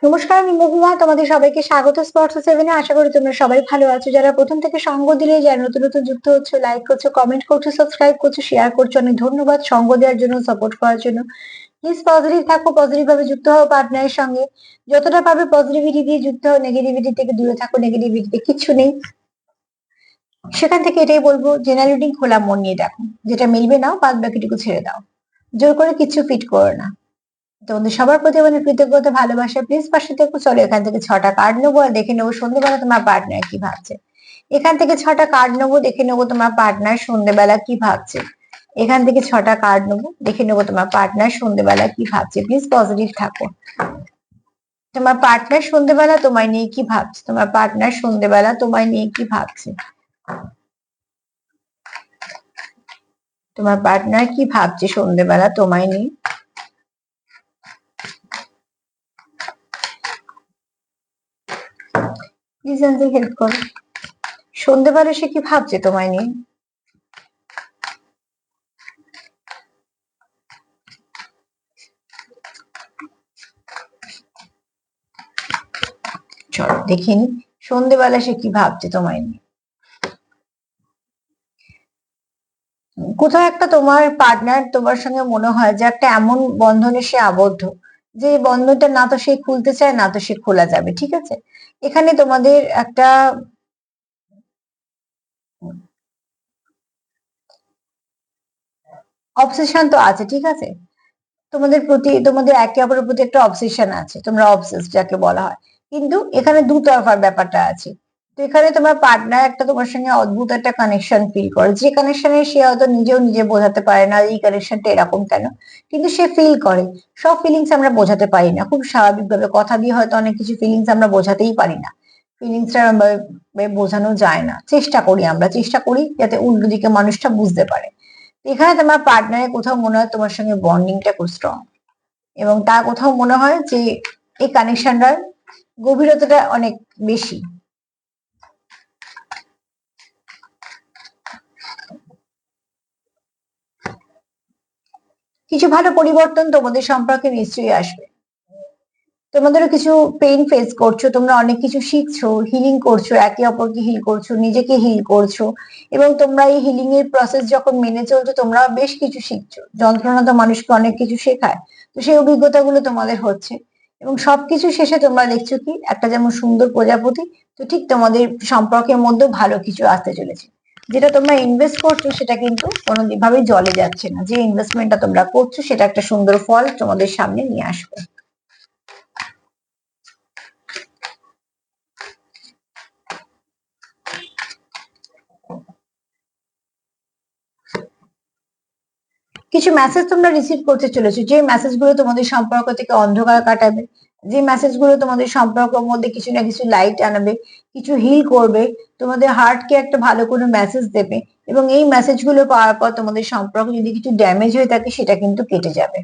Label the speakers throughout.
Speaker 1: নমস্কার, আমি মহুয়া। তোমাদের সবাইকে স্বাগত স্পর্শ সেভেনে আশা করি তোমরা সবাই ভালো আছো। যারা প্রথম থেকে সঙ্গ দিলে, যারা নতুন নতুন যুক্ত হচ্ছে লাইক করছ কমেন্ট করছ সাবস্ক্রাইব করছ শেয়ার করছ, অনেক ধন্যবাদ সঙ্গ দেওয়ার জন্য সাপোর্ট করার জন্য। প্লিজ পজিটিভ থাকো পজিটিভ ভাবে যুক্ত হও পার্টনারের সঙ্গে। যতটা পাবে পজিটিভিটি দিয়ে যুক্ত হও নেগেটিভিটি থেকে দূরে থাকো নেগেটিভিটিতে কিছু নেই। সেখান থেকে এটাই বলব জেনারেলিটি খোলা মন নিয়ে দেখো। যেটা মিলবে নাও, বাদ বাকিটুকু ছেড়ে দাও। জোর করে কিছু ফিট করো না। তোমাদের সবার প্রতি আমাদের কৃতজ্ঞতা, ভালোবাসা। প্লিজ পাশে থেকে, চলো এখান থেকে ছটা কার্ড নেব আর দেখে নেব সন্ধ্যেবেলা তোমার পার্টনার কি ভাবছে। এখান থেকে ছটা কার্ড নেব, দেখে নেব তোমার পার্টনার সন্ধ্যেবেলা কি ভাবছে। এখান থেকে ছটা কার্ড নেব, দেখে নেব তোমার পার্টনার সন্ধ্যেবেলা কি ভাবছে। প্লিজ পজিটিভ থাকো। তোমার পার্টনার সন্ধ্যেবেলা তোমায় নিয়ে কি ভাবছে? তোমার পার্টনার সন্ধ্যেবেলা তোমায় নিয়ে কি ভাবছে? তোমার পার্টনার কি ভাবছে সন্ধ্যেবেলা তোমায় নিয়ে? আমাদের হেল্প করো। সন্ধ্যেবেলা সে কি ভাবছে তোমায় নিয়ে? চলো দেখিনি সন্ধ্যেবেলা সে কি ভাবছে তোমায় নিয়ে? কোথাও একটা তোমার পার্টনার তোমার সঙ্গে মনে হয় যে একটা এমন বন্ধনে সে আবদ্ধ। যে বন্ধনটা না তো সে খুলতে চায়, না তো সে খোলা যাবে, ঠিক আছে? এখানে তোমাদের একটা অবসেশন তো আছে, ঠিক আছে? তোমাদের প্রতি, তোমাদের একে অপরের প্রতি একটা অবসেশন আছে, তোমরা অবসেস যাকে বলা হয়। কিন্তু এখানে দুতরফার ব্যাপারটা আছে। তো এখানে তোমার পার্টনার একটা তোমার সঙ্গে অদ্ভুত একটা কানেকশন ফিল করে। যে কানেকশনে সে হয়তো নিজেও নিজে বোঝাতে পারে না, এই কানেকশনটা এরকম কেন? কিন্তু সে ফিল করে। সব ফিলিংস আমরা বোঝাতে পারি না। খুব স্বাভাবিকভাবে কথা দিয়ে হয়তো অনেক কিছু ফিলিংস আমরা বোঝাতেই পারি না। ফিলিংসটা বোঝানো যায় না। চেষ্টা করি আমরা। চেষ্টা করি যাতে উল্টো দিকে মানুষটা বুঝতে পারে। এখানে তোমার পার্টনারের কোথাও মনে হয় তোমার সঙ্গে বন্ডিংটা খুব স্ট্রং এবং তার কোথাও মনে হয় যে এই কানেকশনটার গভীরতাটা অনেক বেশি। কিছু ভালো পরিবর্তন তোমাদের সম্পর্কে নিশ্চয়ই আসবে। তোমাদেরও কিছু পেইন ফেস করছ, তোমরা অনেক কিছু শিখছো হিলিং করছ, একে অপরকে হিল করছ, নিজেকে হিল করছ, এবং তোমরা এই হিলিং এর প্রসেস যখন মেনে চলছো তোমরা বেশ কিছু শিখছো। যন্ত্রণা তো মানুষকে অনেক কিছু শেখায়, তো সেই অভিজ্ঞতাগুলো তোমাদের হচ্ছে। এবং সবকিছু শেষে তোমরা দেখছ কি, একটা যেমন সুন্দর প্রজাপতি, তো ঠিক তোমাদের সম্পর্কের মধ্যেও ভালো কিছু আসতে চলেছে। যেটা তোমরা ইনভেস্ট করছ সেটা কিন্তু কোনো ভাবে জলে যাচ্ছে না। যে ইনভেস্টমেন্টটা তোমরা করছ সেটা একটা সুন্দর ফল তোমাদের সামনে নিয়ে আসবে। কিছু মেসেজ তোমরা রিসিভ করতে চলেছো, যে মেসেজগুলো তোমাদের সম্পর্ক থেকে অন্ধকার কাটাবে যে মেসেজগুলো তোমাদের সম্পর্কের মধ্যে কিছু না কিছু লাইট আনাবে, কিছু হিল করবে, তোমাদের হার্টকে একটা ভালো কোনো মেসেজ দেবে এবং এই মেসেজগুলো পাওয়ার পর তোমাদের সম্পর্ক যদি কিছু ড্যামেজ হয়ে থাকে, সেটা কিন্তু কেটে যাবে।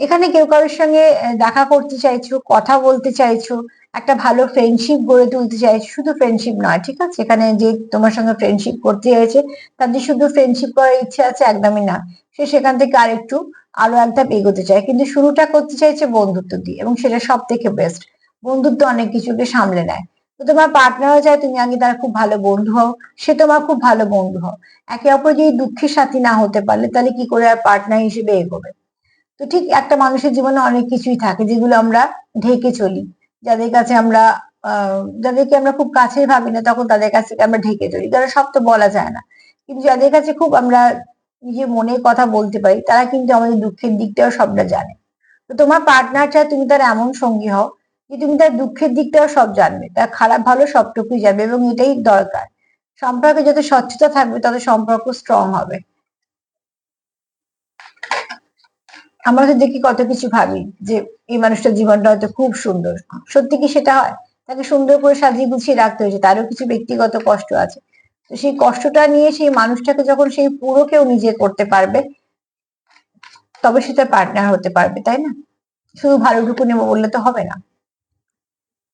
Speaker 1: এখানে কেউ কারোর সঙ্গে দেখা করতে চাইছো, কথা বলতে চাইছো, একটা ভালো ফ্রেন্ডশিপ গড়ে তুলতে চাইছো, শুধু ফ্রেন্ডশিপ নয়, ঠিক আছে? এখানে যে তোমার সঙ্গে ফ্রেন্ডশিপ করতে চাইছে তাদের শুধু ফ্রেন্ডশিপ করার ইচ্ছা আছে একদমই না। সে সেখান থেকে আরেকটু আরও এক ধাপ এগোতে চায়। কিন্তু শুরুটা করতে চাইছে বন্ধুত্ব দিয়ে এবং সেটা সব থেকে বেস্ট বন্ধুত্ব অনেক কিছুকে সামলে নেয়। তো তোমার পার্টনারও চায়, তুমি আগে তার খুব ভালো বন্ধু হও। সে তোমার খুব ভালো বন্ধু হও। একে অপর যদি দুঃখের সাথী না হতে পারলে তাহলে কি করে আর পার্টনার হিসেবে এগোবে? তো ঠিক একটা মানুষের জীবনে অনেক কিছুই থাকে যেগুলো আমরা ঢেকে চলি। যাদের কাছে আমরা যাদেরকে আমরা খুব কাছের ভাবি না, তখন তাদের কাছ থেকে আমরা ঢেকে চলি। তারা সব তো বলা যায় না। কিন্তু যাদের কাছে খুব আমরা নিজের মনের কথা বলতে পারি, তারা কিন্তু আমাদের দুঃখের দিকটাও সবটা জানে। তো তোমার পার্টনার চায় তুমি তার এমন সঙ্গী হও যে তুমি তার দুঃখের দিকটাও সব জানবে। তার খারাপ ভালো সবটুকুই যাবে এবং এটাই দরকার। সম্পর্কে যত স্বচ্ছতা থাকবে, তত সম্পর্ক স্ট্রং হবে। আমরা তো দেখি কত কিছু ভাবি যে এই মানুষটার জীবনটা হয়তো খুব সুন্দর। সত্যি কি সেটা হয়? তাকে সুন্দর করে সাজিয়ে গুছিয়ে রাখতে হয়েছে, তারও কিছু ব্যক্তিগত কষ্ট আছে। তো সেই কষ্টটা নিয়ে সেই মানুষটাকে যখন সেই পুরো কেউ নিজে করতে পারবে, তবে সে তার পার্টনার হতে পারবে, তাই না? শুধু ভালো ভালোটুকু নেব বললে তো হবে না।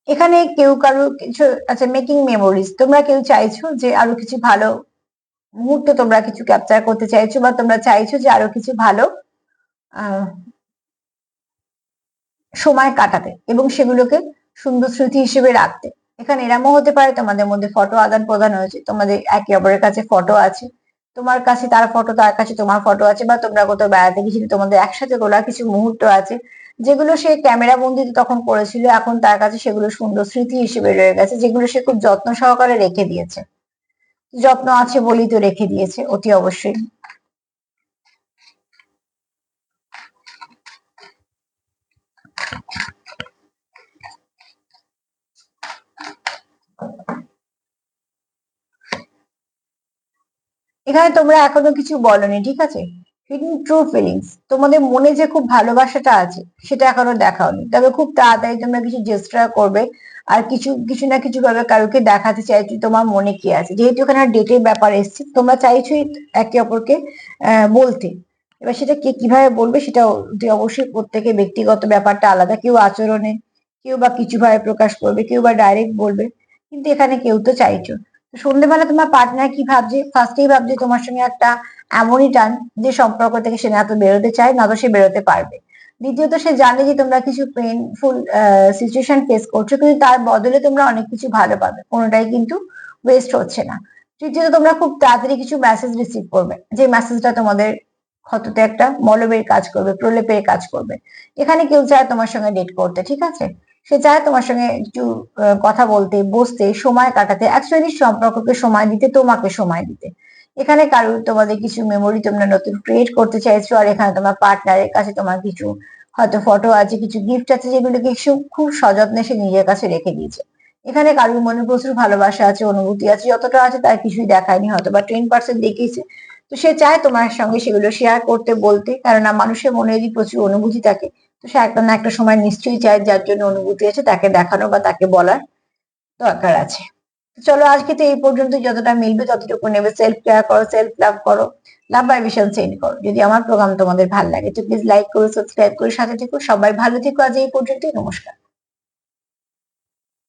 Speaker 1: এখানে কেউ কারও কিছু আচ্ছা মেকিং মেমোরিজ তোমরা কেউ চাইছো যে আরও কিছু ভালো মুহূর্ত তোমরা কিছু ক্যাপচার করতে চাইছো বা তোমরা চাইছো যে আরও কিছু ভালো সময় কাটাতে এবং সেগুলোকে সুন্দর স্মৃতি হিসেবে রাখতে। এখানে এরমও হতে পারে, তোমাদের মধ্যে ফটো আদান প্রদান হয়েছে, তোমাদের একে অপরের কাছে ফটো আছে, তোমার কাছে তার ফটো তার কাছে তোমার ফটো আছে, বা তোমরা কোথাও বেড়াতে গেছিলে, তোমাদের একসাথে তোলা কিছু মুহূর্ত আছে, যেগুলো সে ক্যামেরা বন্দিতে তখন করেছিল, এখন তার কাছে সেগুলো সুন্দর স্মৃতি হিসেবে রয়ে গেছে, যেগুলো সে খুব যত্ন সহকারে রেখে দিয়েছে। যত্ন আছে বলেই তো রেখে দিয়েছে, অতি অবশ্যই। এখানে তোমরা এখনও কিছু বলনি, ঠিক আছে? হিডেন ট্রু ফিলিংস তোমাদের মনে যে খুব ভালোবাসাটা আছে, সেটা এখনও দেখাওনি। তবে খুব তাড়াতাড়ি তোমরা কিছু চেষ্টা করবে আর কিছু কিছু না কিছু ভাবে কারোকে দেখাতে চাইছো, তোমার মনে কি আছে? যেহেতু এখানে ডেটের ব্যাপার এসছে, তোমরা চাইছোই একে অপরকে বলতে। এবার সেটা কে কীভাবে বলবে, সেটা অবশ্যই প্রত্যেকের ব্যক্তিগত ব্যাপারটা আলাদা। কেউ আচরণে, কেউ বা কিছু ভাবে প্রকাশ করবে, কেউ বা ডাইরেক্ট বলবে, কিন্তু এখানে কেউ তো চাইছো। সন্ধ্যেবেলা তোমার পার্টনার কি ভাবছে? ফার্স্টেই ভাবছে তোমার সঙ্গে একটা এমনই টান যে সম্পর্ক থেকে সে না তো বেরোতে চায়, না তো সে বেরোতে পারবে। দ্বিতীয়ত সে জানে যে তোমরা কিছু পেইনফুল সিচুয়েশন ফেস করছ, কিন্তু তার বদলে তোমরা অনেক কিছু ভালো পাবে। কোনোটাই কিন্তু ওয়েস্ট হচ্ছে না। তৃতীয়ত তোমরা খুব তাড়াতাড়ি কিছু মেসেজ রিসিভ করবে, যে মেসেজটা তোমাদের ক্ষততে একটা মলবের কাজ করবে, প্রলেপের কাজ করবে। এখানে কেউ চায় তোমার সঙ্গে ডেট করতে, ঠিক আছে? সে চায় তোমার সঙ্গে একটু কথা বলতে, বসতে, সময় কাটাতে অ্যাকচুয়ালি সম্পর্ককে সময় দিতে, তোমাকে সময় দিতে। এখানে কারোর তোমাদের কিছু মেমোরি তোমরা নতুন ক্রিয়েট করতে চাইছো, আর এখানে তোমার পার্টনারের কাছে তোমার কিছু হয়তো ফটো আছে, কিছু গিফট আছে, যেগুলোকে খুব সযত্নে সে নিজের কাছে রেখে দিয়েছে। এখানে কারোর মনে প্রচুর ভালোবাসা আছে, অনুভূতি আছে, যতটা আছে তার কিছুই দেখায়নি হয়তো বা টেন পার্সেন্ট দেখিয়েছে। তো সে চায় তোমার সঙ্গে সেগুলো শেয়ার করতে, বলতে, কেননা মানুষের মনে যদি প্রচুর অনুভূতি থাকে। তো সে একটা না একটা সময় নিশ্চয়ই চায় যার জন্য অনুভূতি আছে তাকে দেখানো বা তাকে বলার দরকার আছে। চলো আজকে তো এই পর্যন্ত যতটা মিলবে ততটুকু নেবে। সেলফ কেয়ার করো সেলফ লাভ করো লাভ ভাইবেশন সেন্ড করো। যদি আমার প্রোগ্রাম তোমাদের ভালো লাগে তো প্লিজ লাইক করো সাবস্ক্রাইব করো, সাথে থেকো, সবাই ভালো থেকো। আজ এই পর্যন্তই, নমস্কার।